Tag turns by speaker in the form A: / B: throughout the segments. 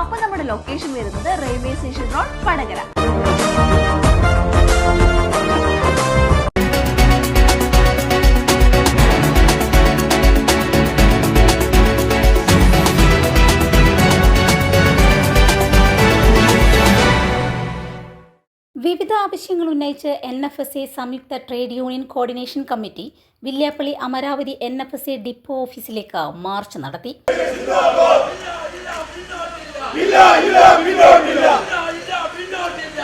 A: അപ്പൊ നമ്മുടെ ലൊക്കേഷൻ വരുന്നത് റെയിൽവേ സ്റ്റേഷൻ റോഡ് വടകര.
B: വിവിധ ആവശ്യങ്ങൾ ഉന്നയിച്ച് എൻ എഫ് എസ് എ സംയുക്ത trade union coordination committee Villiappally Amaravathi N F S A depot ഓഫീസിലേക്ക് മാർച്ച് നടത്തി.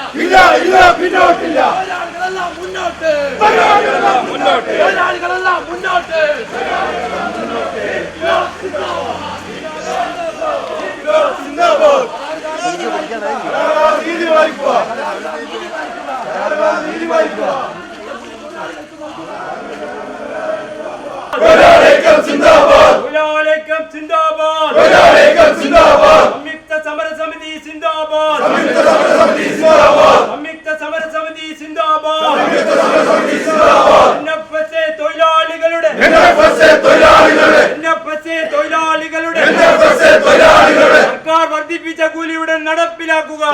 C: തൊഴിലാളികളെല്ലാം മുന്നോട്ട് തൊഴിലാളികളെല്ലാം മുന്നോട്ട് തൊഴിലാളികളെല്ലാം മുന്നോട്ട് തൊഴിലാളിക്കം സിന്ദാബാദ് തൊഴിലാളിക്കം സിന്ദാബാദ് സംയുക്ത സമരസമിതി സിന്ദാബാദ് സംയുക്ത സമരസമിതി സിന്ദാബാദ് സംയുക്ത സമരസമിതി സിന്ദാബാദ് സംയുക്ത സമരസമിതി സിന്ദാബാദ് എൻഎഫ്എസ്എ തൊഴിലാളികളുടെ എൻഎഫ്എസ്എ തൊഴിലാളികളുടെ എൻഎഫ്എസ്എ തൊഴിലാളികളുടെ എൻഎഫ്എസ്എ തൊഴിലാളികളുടെ സർക്കാർ വർദ്ധിപ്പിച്ച കൂലിയുടെ നടപ്പിലാക്കുക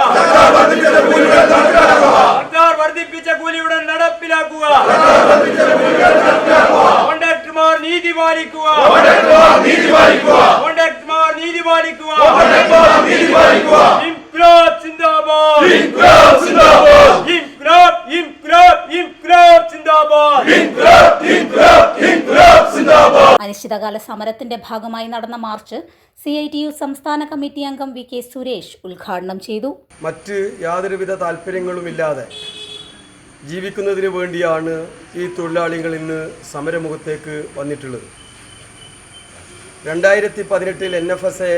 B: അനിശ്ചിതകാല സമരത്തിന്റെ ഭാഗമായി നടന്ന march C I T U സംസ്ഥാന കമ്മിറ്റി അംഗം വി കെ സുരേഷ് ഉദ്ഘാടനം ചെയ്തു.
D: മറ്റ് യാതൊരുവിധ താല്പര്യങ്ങളുമില്ലാതെ ജീവിക്കുന്നതിന് വേണ്ടിയാണ് ഈ തൊഴിലാളികൾ ഇന്ന് സമരമുഖത്തേക്ക് വന്നിട്ടുള്ളത്. രണ്ടായിരത്തി പതിനെട്ടിൽ എൻ എഫ് എസ് എ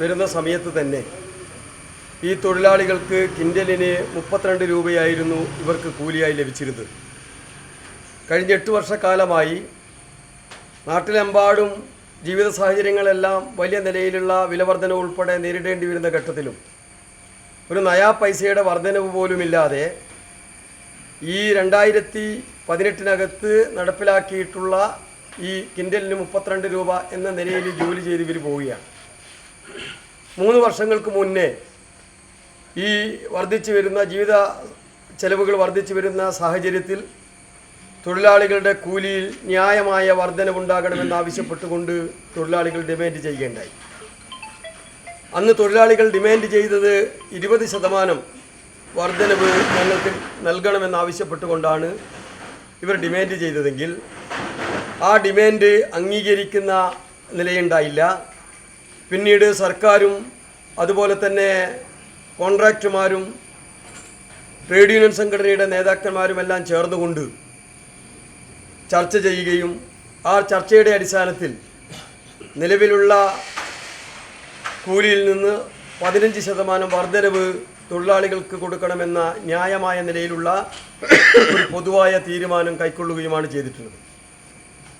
D: വരുന്ന സമയത്ത് തന്നെ ഈ തൊഴിലാളികൾക്ക് കിൻഡലിന് മുപ്പത്തിരണ്ട് രൂപയായിരുന്നു ഇവർക്ക് കൂലിയായി ലഭിച്ചിരുന്നത്. കഴിഞ്ഞ എട്ട് വർഷക്കാലമായി നാട്ടിലെമ്പാടും ജീവിത സാഹചര്യങ്ങളെല്ലാം വലിയ നിലയിലുള്ള വിലവർധന ഉൾപ്പെടെ നേരിടേണ്ടി വരുന്ന ഘട്ടത്തിലും ഒരു നയാ പൈസയുടെ വർധനവ് പോലുമില്ലാതെ ഈ രണ്ടായിരത്തി പതിനെട്ടിനകത്ത് നടപ്പിലാക്കിയിട്ടുള്ള ഈ കിൻഡലിന് മുപ്പത്തിരണ്ട് രൂപ എന്ന നിലയിൽ ജോലി ചെയ്ത് ഇവർ പോവുകയാണ്. മൂന്ന് വർഷങ്ങൾക്ക് മുന്നേ ഈ വർദ്ധിച്ചു വരുന്ന ജീവിത ചെലവുകൾ വർദ്ധിച്ചു വരുന്ന സാഹചര്യത്തിൽ തൊഴിലാളികളുടെ കൂലിയിൽ ന്യായമായ വർധനവുണ്ടാകണമെന്നാവശ്യപ്പെട്ടുകൊണ്ട് തൊഴിലാളികൾ ഡിമാൻഡ് ചെയ്യുകയുണ്ടായി. അന്ന് തൊഴിലാളികൾ ഡിമാൻഡ് ചെയ്തത് ഇരുപത് ശതമാനം വർധനവ് ഞങ്ങൾക്ക് നൽകണമെന്നാവശ്യപ്പെട്ടുകൊണ്ടാണ് ഇവർ ഡിമാൻഡ് ചെയ്തതെങ്കിൽ ആ ഡിമാൻഡ് അംഗീകരിക്കുന്ന നിലയുണ്ടായില്ല. പിന്നീട് സർക്കാരും അതുപോലെ തന്നെ കോൺട്രാക്ടർമാരും ട്രേഡ് യൂണിയൻ സംഘടനയുടെ നേതാക്കന്മാരുമെല്ലാം ചേർന്നുകൊണ്ട് ചർച്ച ചെയ്യുകയും ആ ചർച്ചയുടെ അടിസ്ഥാനത്തിൽ നിലവിലുള്ള കൂലിയിൽ നിന്ന് പതിനഞ്ച് ശതമാനം വർധനവ് തൊഴിലാളികൾക്ക് കൊടുക്കണമെന്ന ന്യായമായ നിലയിലുള്ള ഒരു പൊതുവായ തീരുമാനം കൈക്കൊള്ളുകയുമാണ് ചെയ്തിട്ടുള്ളത്.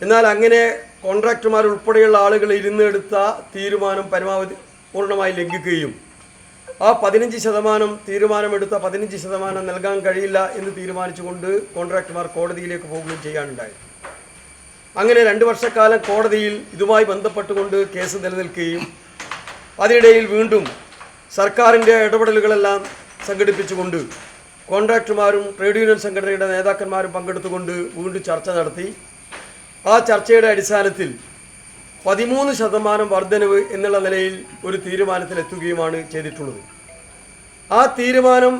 D: എന്നാൽ അങ്ങനെ കോൺട്രാക്ടർമാർ ഉൾപ്പെടെയുള്ള ആളുകൾ ഇരുന്നെടുത്ത തീരുമാനം പരമാവധി പൂർണമായി ലംഘിക്കുകയും ആ പതിനഞ്ച് ശതമാനം തീരുമാനമെടുത്ത പതിനഞ്ച് ശതമാനം നൽകാൻ കഴിയില്ല എന്ന് തീരുമാനിച്ചുകൊണ്ട് കോൺട്രാക്ടർമാർ കോടതിയിലേക്ക് പോകുകയും ചെയ്യാനുണ്ടായി. അങ്ങനെ രണ്ട് വർഷക്കാലം കോടതിയിൽ ഇതുമായി ബന്ധപ്പെട്ടുകൊണ്ട് കേസ് നിലനിൽക്കുകയും അതിനിടയിൽ വീണ്ടും സർക്കാരിന്റെ ഇടപെടലുകളെല്ലാം സംഘടിപ്പിച്ചുകൊണ്ട് കോൺട്രാക്ടർമാരും ട്രേഡ് യൂണിയൻ സംഘടനയുടെ നേതാക്കന്മാരും പങ്കെടുത്തുകൊണ്ട് വീണ്ടും ചർച്ച നടത്തി. ആ ചർച്ചയുടെ അടിസ്ഥാനത്തിൽ പതിമൂന്ന് ശതമാനം വർധനവ് എന്നുള്ള നിലയിൽ ഒരു തീരുമാനത്തിലെത്തുകയുമാണ് ചെയ്തിട്ടുള്ളത്. ആ തീരുമാനം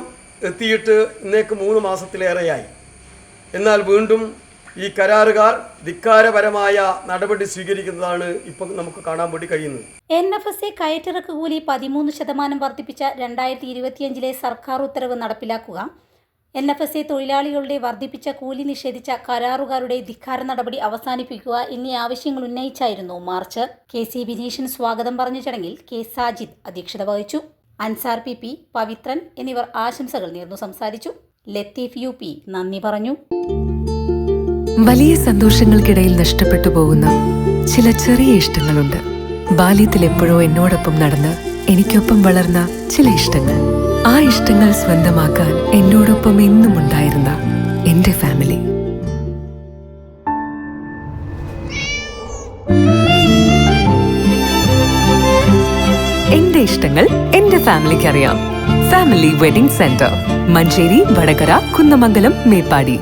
D: എത്തിയിട്ട് ഇന്നേക്ക് മൂന്ന് മാസത്തിലേറെയായി. എന്നാൽ വീണ്ടും ഈ കരാറുകാർ ധിക്കാരപരമായ നടപടി സ്വീകരിക്കുന്നതാണ് ഇപ്പം നമുക്ക് കാണാൻ വേണ്ടി കഴിയുന്നത്.
B: എൻ എഫ് എസ് എ കയറ്റിറക്ക് കൂലി പതിമൂന്ന് ശതമാനം വർദ്ധിപ്പിച്ച രണ്ടായിരത്തി ഇരുപത്തിയഞ്ചിലെ സർക്കാർ ഉത്തരവ് നടപ്പിലാക്കുക എൻ എഫ് എസ് എ തൊഴിലാളികളുടെ വർദ്ധിപ്പിച്ച കൂലി നിഷേധിച്ച കരാറുകാരുടെ ധിക്കാര നടപടി അവസാനിപ്പിക്കുക എന്നീ ആവശ്യങ്ങൾ ഉന്നയിച്ചായിരുന്നു മാർച്ച്. കെ സി ബിനീഷൻ സ്വാഗതം പറഞ്ഞ ചടങ്ങിൽ കെ സാജിദ് അധ്യക്ഷത വഹിച്ചു. അൻസാർ പി പി പവിത്രൻ എന്നിവർ ആശംസകൾ നേർന്നു സംസാരിച്ചു. ലത്തീഫ് യു പി നന്ദി പറഞ്ഞു.
E: വലിയ സന്തോഷങ്ങൾക്കിടയിൽ നഷ്ടപ്പെട്ടു പോകുന്ന ചില ചെറിയ ഇഷ്ടങ്ങളുണ്ട്. ബാല്യത്തിൽ എപ്പോഴോ എന്നോടൊപ്പം നടന്ന് എനിക്കൊപ്പം വളർന്ന ചില ഇഷ്ടങ്ങൾ. ആ ഇഷ്ടങ്ങൾ സ്വന്തമാക്കാൻ എന്നോടൊപ്പം എന്നും ഉണ്ടായിരുന്ന എന്റെ ഫാമിലി എന്റെ ഇഷ്ടങ്ങൾ എന്റെ ഫാമിലിക്ക് അറിയാം family wedding centre Manjeri Vadakara Kunnamangalam Meppadi.